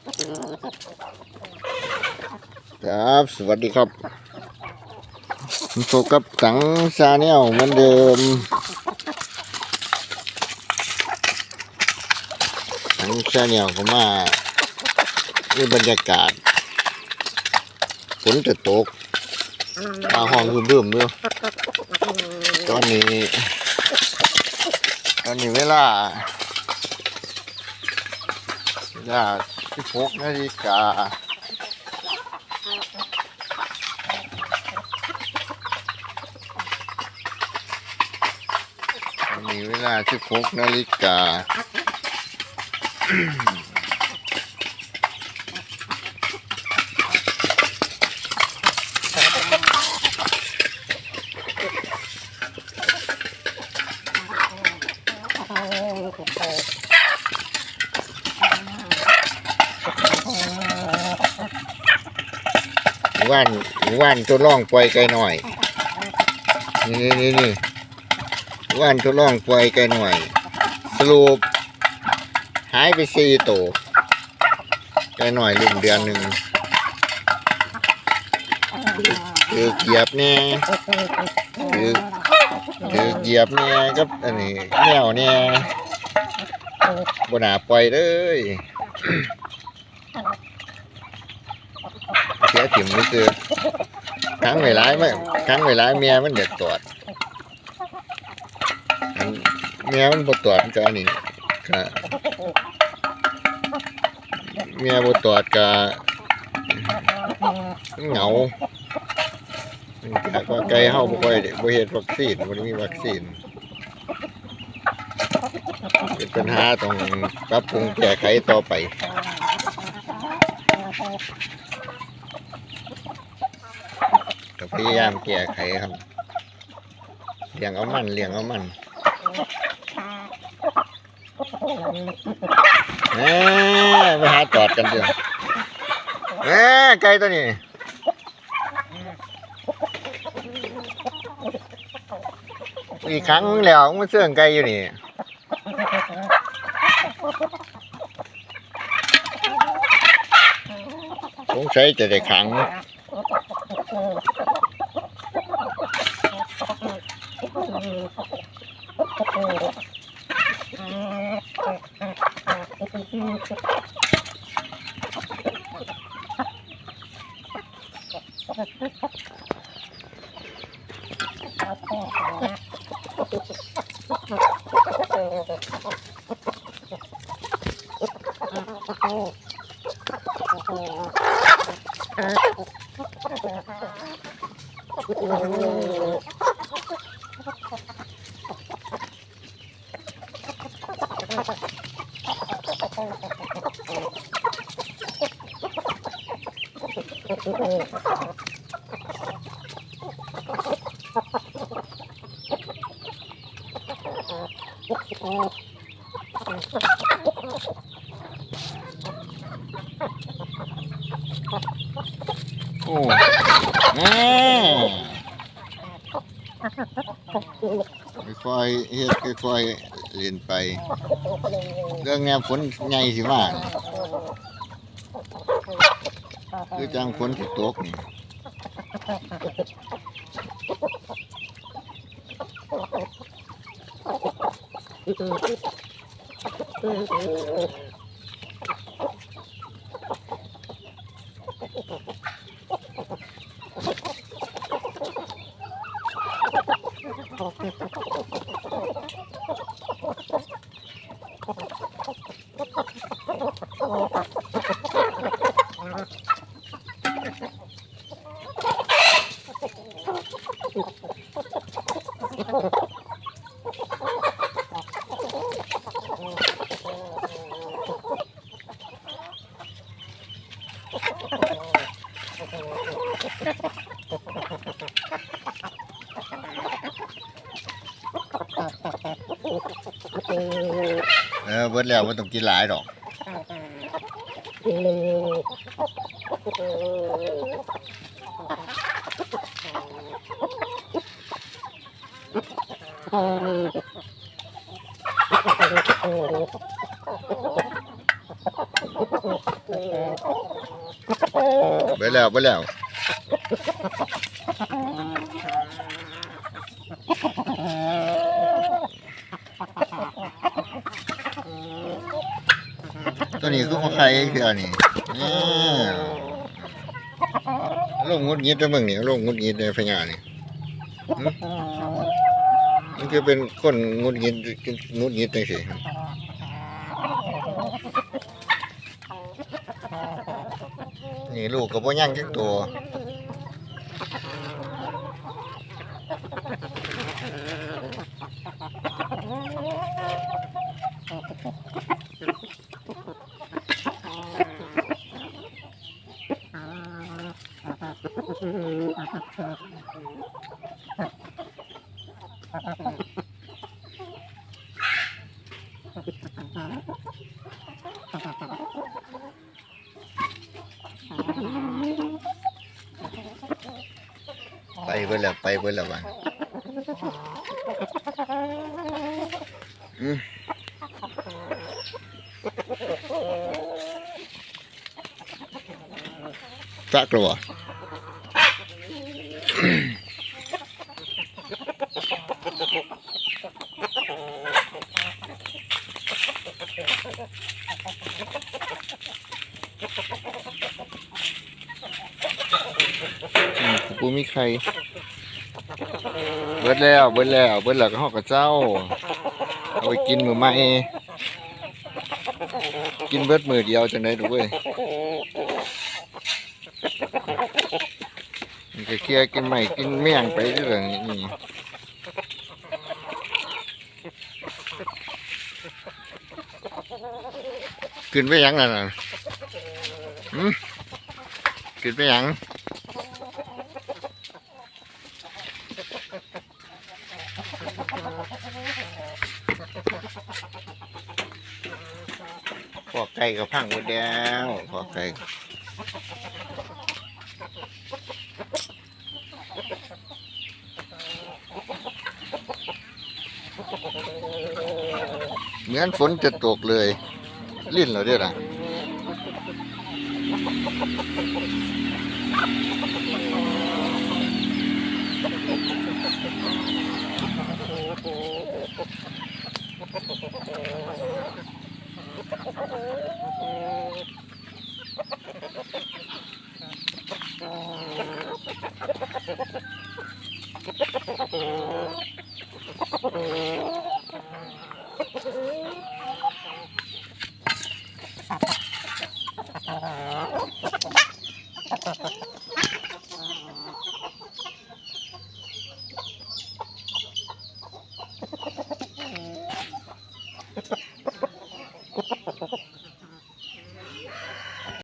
ครับ สวัสดีครับพบกับสังซาเนลเหมือนเดิมสังซาเนลก็มานี่บรรยากาศฝนจะตกมาห้องคือบึ้มๆด้วยตอนนี้ ตอนนี้เวลาเวลา สิบหกนาฬิกามีเวลาสิบหกนาฬิกา ว่านว่านตัวร่องปล่อยไกลหน่อย นี่นี่นี่ว่านตัวร่องปล่อยไกลหน่อย สรุปหายไปสี่ตัวไกลหน่อยลืมเดือนหนึ่งคือเหยียบแน่คือคือเหยียบแน่กับอันนี้แนวแน่บนาปล่อยเลยเสี ยถิ่มนี่คือครั้งเวลายไม่ครั้งเวลายเมียมันเดือดตอดอันเมียมันบ่ตอดมันก็อันนี้ก็เมียบ่ตอดก็เหงาจากว่าไกลเฮาบ่ค่อยบ่เฮ็ดวัคซีนบ่ได้มีวัคซีนเป็นปัญหาต้องปรับปรุงแก้ไขต่อไป ก็ พยายามแก้ไขครับเลี้ยงเอามันเลี้ยงเอามันแหมไปหาจอดกันเถอะแหมไก่ตัวนี้อีกครั้งแล้วมันเสื่องไก่อยู่นี่สงสัยจะได้ขัง Oh, โอ้แม่ค่อยๆเฮ็ดค่อยๆเรียนไป เรื่องแนวฝนใหญ่สิมาคือจังฝนสิตกนี่ Oh, my God. เออเบิดแล้วบ่ต้องกินหลายดอก Thank ไปแล้วไปแล้ว ตัวนี้คือของใครคืออันนี้อ่ลงงุดงิดแล้วมึงนี่ลงงุดงิดในพญานี่มันคือเป็นคนงุดงิดงุดงิดจังสินี่ลูกก็บ่ย่างจักตัว ไปเบิ่แล้วไปเบิ่แล้วว่าอืมจักแล้วบ่ อืมกูมีใคร เบิดแล้ว เบิดแล้ว เบิดแล้วก็ฮอกกับเจ้า เอาไปกินมือใหม่กินเบิดมือเดียวจังได๋ดูเว้ย มันก็เคลียกินใหม่กินเมี่ยงไปเรื่องนี้ขึ้นไปยังนั่นน่ะหืมขึ้นไปยังขอไก่กับพังหมดแล้วขอไก่ เหมือนฝนจะตกเลย ลิ่นเราด้วยล่ะโ Ha, ha, ha.